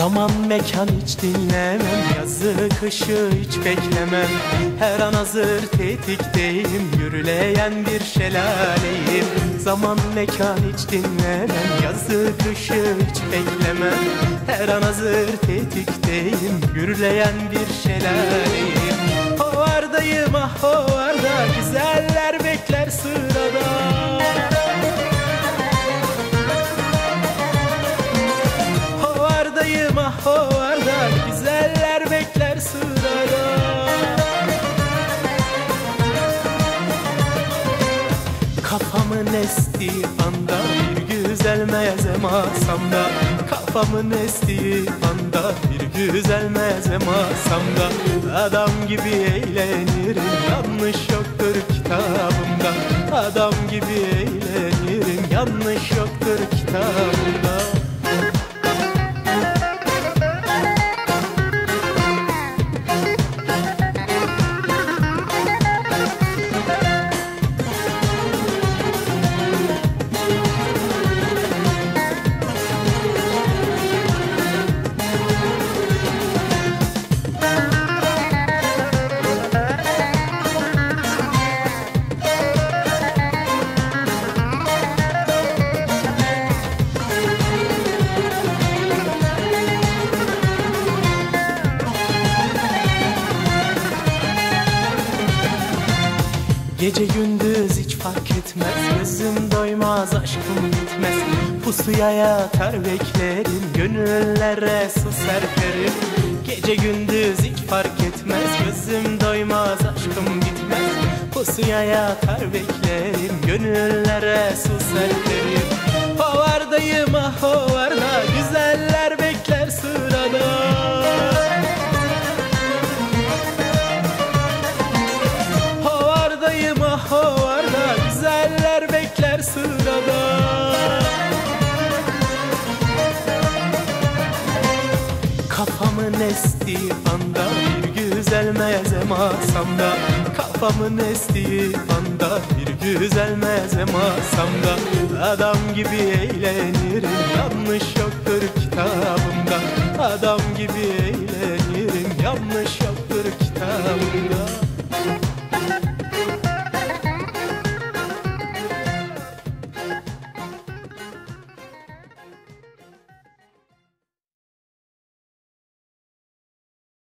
Zaman mekan hiç dinlemem Yazı kışı hiç beklemem. Her an hazır tetikteyim Yürüleyen bir şelaleyim. Zaman mekan hiç dinlemem Yazı kışı hiç beklemem. Her an hazır tetikteyim Yürüleyen bir şelaleyim Ah hovarda Güzeller bekler sırada. Kafamın estiği anda Bir güzel mezem asamda. Kafamın estiği anda Bir güzel mezem asamda. Adam gibi eğlenirim Yanlış yoktur kitabımda. Adam gibi eğlenirim Yanlış yoktur kitabımda Gece gündüz hiç fark etmez. Gözüm doymaz aşkım bitmez Pusuya yatar beklerim Gönüllere su serperim. Gece gündüz hiç fark etmez. Gözüm doymaz aşkım bitmez Pusuya yatar beklerim Gönüllere su serperim. Hovardayım ah hovarda Kafamın estiği anda Bir güzel mezem asamda Kafamın estiği anda Bir güzel mezem asamda Adam gibi eğlenirim Yanlış yoktur kitabımda Adam gibi eğlenirim Yanlış